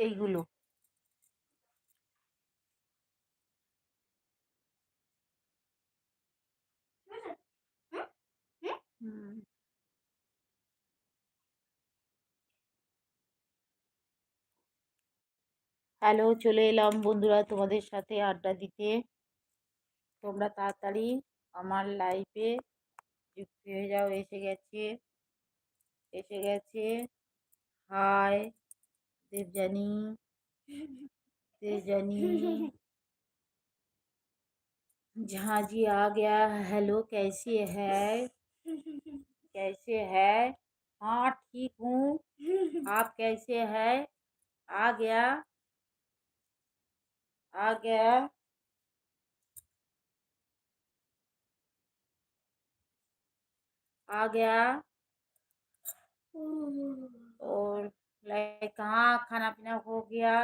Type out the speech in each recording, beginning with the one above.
এইগুলো। হ্যালো চলে এলাম বন্ধুরা তোমাদের সাথে আড্ডা দিতে। তোমরা তাড়াতাড়ি আমার লাইফে যুক্ত হয়ে যাও এসে গেছে। এসে গেছে। হাই देवजनी देवजनी जी आ गया, हेलो, कैसी है? कैसे है? हाँ ठीक हूँ। आप कैसे है? आ गया। आ गया। आ गया। कहाँ खाना पीना हो गया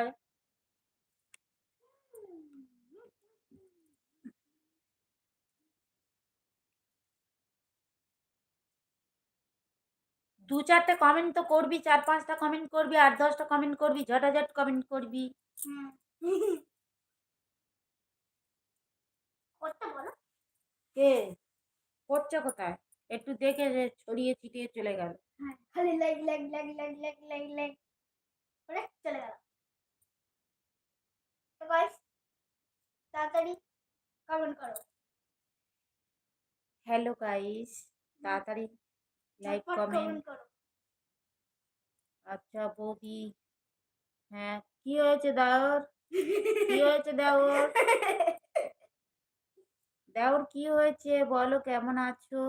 দু চারটে কমেন্ট তো করবি চার পাঁচটা কমেন্ট করবি আট দশটা কমেন্ট করবি ঝটাঝট কমেন্ট করবি করতে বলো কে করছে কোথায় একটু দেখে যে ছড়িয়ে ছিটিয়ে চলে গেল হ্যাঁ খালি like like like like like like like করে চলে গেল। তো গাইস তাড়াতাড়ি কমেন্ট করো। হ্যালো গাইস তাড়াতাড়ি লাইক কমেন্ট করো। আচ্ছা বৌদি হ্যাঁ কি হয়েছে দাওর? কি হয়েছে দেওর? দেওর কি হয়েছে বলো কেমন আছো?